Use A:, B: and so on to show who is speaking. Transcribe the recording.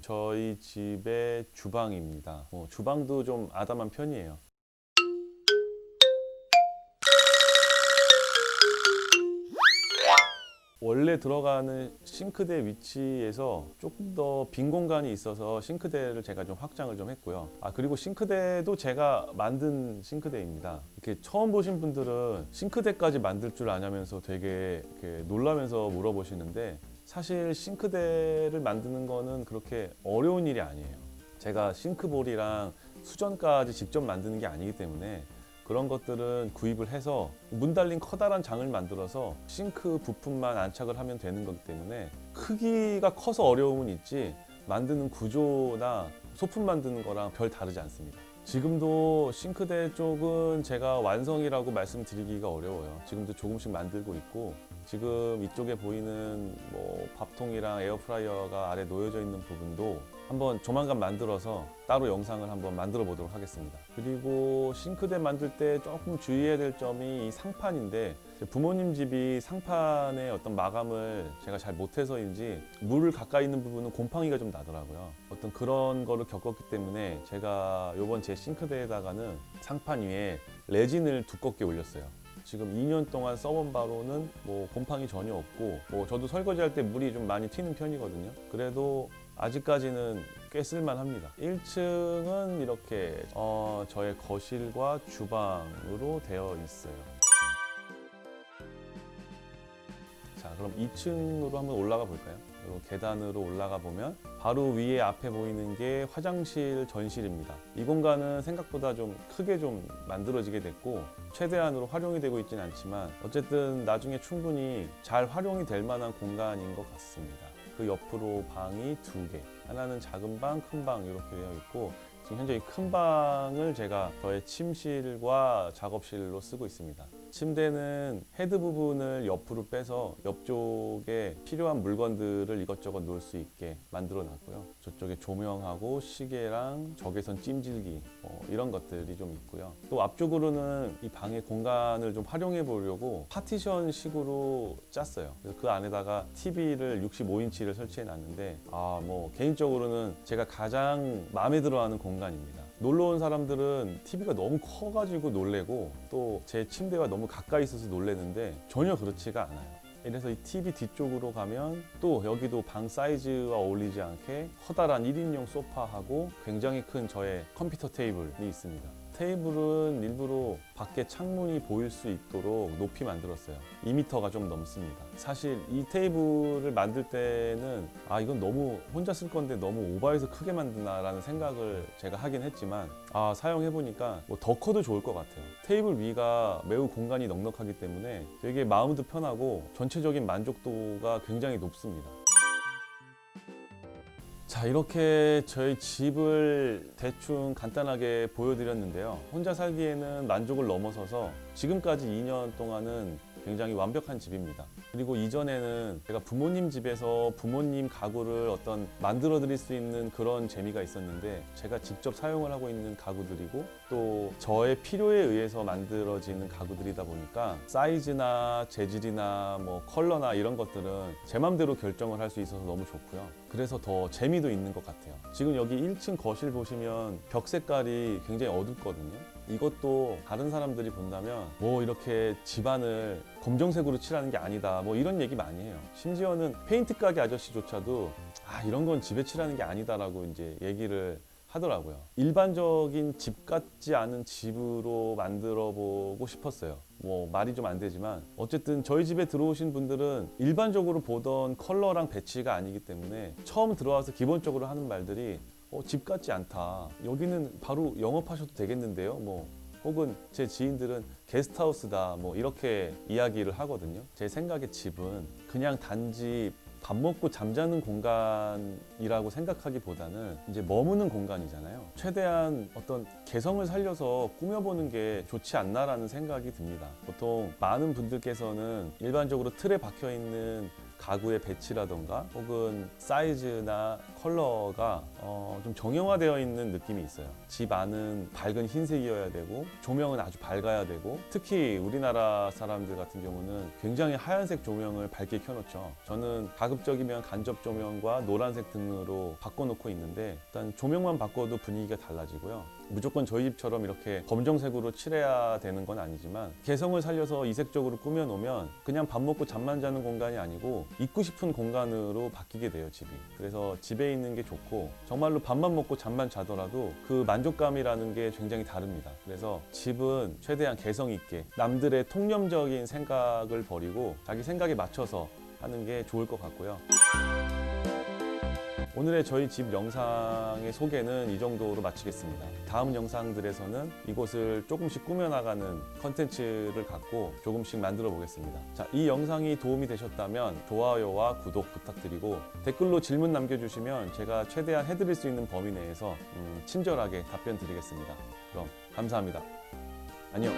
A: 저희 집의 주방입니다. 뭐 주방도 좀 아담한 편이에요. 원래 들어가는 싱크대 위치에서 조금 더 빈 공간이 있어서 싱크대를 제가 좀 확장을 좀 했고요. 아 그리고 싱크대도 제가 만든 싱크대입니다. 이렇게 처음 보신 분들은 싱크대까지 만들 줄 아냐면서 되게 놀라면서 물어보시는데 사실 싱크대를 만드는 거는 그렇게 어려운 일이 아니에요. 제가 싱크볼이랑 수전까지 직접 만드는 게 아니기 때문에 그런 것들은 구입을 해서 문 달린 커다란 장을 만들어서 싱크 부품만 안착을 하면 되는 거기 때문에 크기가 커서 어려움은 있지 만드는 구조나 소품 만드는 거랑 별 다르지 않습니다. 지금도 싱크대 쪽은 제가 완성이라고 말씀드리기가 어려워요. 지금도 조금씩 만들고 있고 지금 이쪽에 보이는 뭐 밥통이랑 에어프라이어가 아래 놓여져 있는 부분도 한번 조만간 만들어서 따로 영상을 한번 만들어 보도록 하겠습니다. 그리고 싱크대 만들 때 조금 주의해야 될 점이 이 상판인데 제 부모님 집이 상판의 어떤 마감을 제가 잘 못해서인지 물을 가까이 있는 부분은 곰팡이가 좀 나더라고요. 어떤 그런 거를 겪었기 때문에 제가 요번 제 싱크대에다가는 상판 위에 레진을 두껍게 올렸어요. 지금 2년 동안 써본 바로는 뭐 곰팡이 전혀 없고 뭐 저도 설거지할 때 물이 좀 많이 튀는 편이거든요. 그래도 아직까지는 꽤 쓸만합니다. 1층은 이렇게 어, 저의 거실과 주방으로 되어 있어요. 자, 그럼 2층으로 한번 올라가 볼까요? 그리고 계단으로 올라가 보면 바로 위에 앞에 보이는 게 화장실 전실입니다. 이 공간은 생각보다 좀 크게 좀 만들어지게 됐고 최대한으로 활용이 되고 있지는 않지만 어쨌든 나중에 충분히 잘 활용이 될 만한 공간인 것 같습니다. 그 옆으로 방이 두 개. 하나는 작은 방, 큰 방 이렇게 되어 있고 지금 현재 이 큰 방을 제가 저의 침실과 작업실로 쓰고 있습니다. 침대는 헤드 부분을 옆으로 빼서 옆쪽에 필요한 물건들을 이것저것 놓을 수 있게 만들어 놨고요. 저쪽에 조명하고 시계랑 적외선 찜질기 뭐 이런 것들이 좀 있고요. 또 앞쪽으로는 이 방의 공간을 좀 활용해 보려고 파티션 식으로 짰어요. 그래서 그 안에다가 TV를 65인치를 설치해 놨는데 아 뭐 개인적으로는 제가 가장 마음에 들어하는 공간입니다. 놀러 온 사람들은 TV가 너무 커가지고 놀래고 또 제 침대가 너무 가까이 있어서 놀래는데 전혀 그렇지가 않아요. 이래서 이 TV 뒤쪽으로 가면 또 여기도 방 사이즈와 어울리지 않게 커다란 1인용 소파하고 굉장히 큰 저의 컴퓨터 테이블이 있습니다. 테이블은 일부러 밖에 창문이 보일 수 있도록 높이 만들었어요. 2m가 좀 넘습니다. 사실 이 테이블을 만들 때는 아 이건 너무 혼자 쓸 건데 너무 오버해서 크게 만드나라는 생각을 제가 하긴 했지만 아 사용해 보니까 뭐 더 커도 좋을 것 같아요. 테이블 위가 매우 공간이 넉넉하기 때문에 되게 마음도 편하고 전체적인 만족도가 굉장히 높습니다. 자 이렇게 저희 집을 대충 간단하게 보여드렸는데요. 혼자 살기에는 만족을 넘어서서 지금까지 2년 동안은 굉장히 완벽한 집입니다. 그리고 이전에는 제가 부모님 집에서 부모님 가구를 어떤 만들어 드릴 수 있는 그런 재미가 있었는데 제가 직접 사용을 하고 있는 가구들이고 또 저의 필요에 의해서 만들어지는 가구들이다 보니까 사이즈나 재질이나 뭐 컬러나 이런 것들은 제 맘대로 결정을 할 수 있어서 너무 좋고요. 그래서 더 재미도 있는 것 같아요. 지금 여기 1층 거실 보시면 벽 색깔이 굉장히 어둡거든요 이것도 다른 사람들이 본다면 뭐 이렇게 집안을 검정색으로 칠하는 게 아니다 뭐 이런 얘기 많이 해요. 심지어는 페인트 가게 아저씨조차도 아 이런 건 집에 칠하는 게 아니다라고 이제 얘기를 하더라고요. 일반적인 집 같지 않은 집으로 만들어 보고 싶었어요. 뭐 말이 좀 안 되지만 어쨌든 저희 집에 들어오신 분들은 일반적으로 보던 컬러랑 배치가 아니기 때문에 처음 들어와서 기본적으로 하는 말들이 어, 집 같지 않다. 여기는 바로 영업하셔도 되겠는데요. 뭐 혹은 제 지인들은 게스트하우스다. 뭐 이렇게 이야기를 하거든요. 제 생각에 집은 그냥 단지 밥 먹고 잠자는 공간이라고 생각하기보다는 이제 머무는 공간이잖아요. 최대한 어떤 개성을 살려서 꾸며보는 게 좋지 않나라는 생각이 듭니다. 보통 많은 분들께서는 일반적으로 틀에 박혀 있는 가구의 배치라던가 혹은 사이즈나 컬러가 어, 좀 정형화되어 있는 느낌이 있어요. 집 안은 밝은 흰색이어야 되고 조명은 아주 밝아야 되고 특히 우리나라 사람들 같은 경우는 굉장히 하얀색 조명을 밝게 켜놓죠. 저는 가급적이면 간접 조명과 노란색 등으로 바꿔놓고 있는데 일단 조명만 바꿔도 분위기가 달라지고요. 무조건 저희 집처럼 이렇게 검정색으로 칠해야 되는 건 아니지만 개성을 살려서 이색적으로 꾸며놓으면 그냥 밥 먹고 잠만 자는 공간이 아니고 있고 싶은 공간으로 바뀌게 돼요 집이 그래서 집에 있는 게 좋고 정말로 밥만 먹고 잠만 자더라도 그 만족감이라는 게 굉장히 다릅니다 그래서 집은 최대한 개성 있게 남들의 통념적인 생각을 버리고 자기 생각에 맞춰서 하는 게 좋을 것 같고요. 오늘의 저희 집 영상의 소개는 이 정도로 마치겠습니다. 다음 영상들에서는 이곳을 조금씩 꾸며나가는 컨텐츠를 갖고 조금씩 만들어 보겠습니다. 자, 이 영상이 도움이 되셨다면 좋아요와 구독 부탁드리고 댓글로 질문 남겨주시면 제가 최대한 해드릴 수 있는 범위 내에서 음, 친절하게 답변 드리겠습니다. 그럼 감사합니다. 안녕.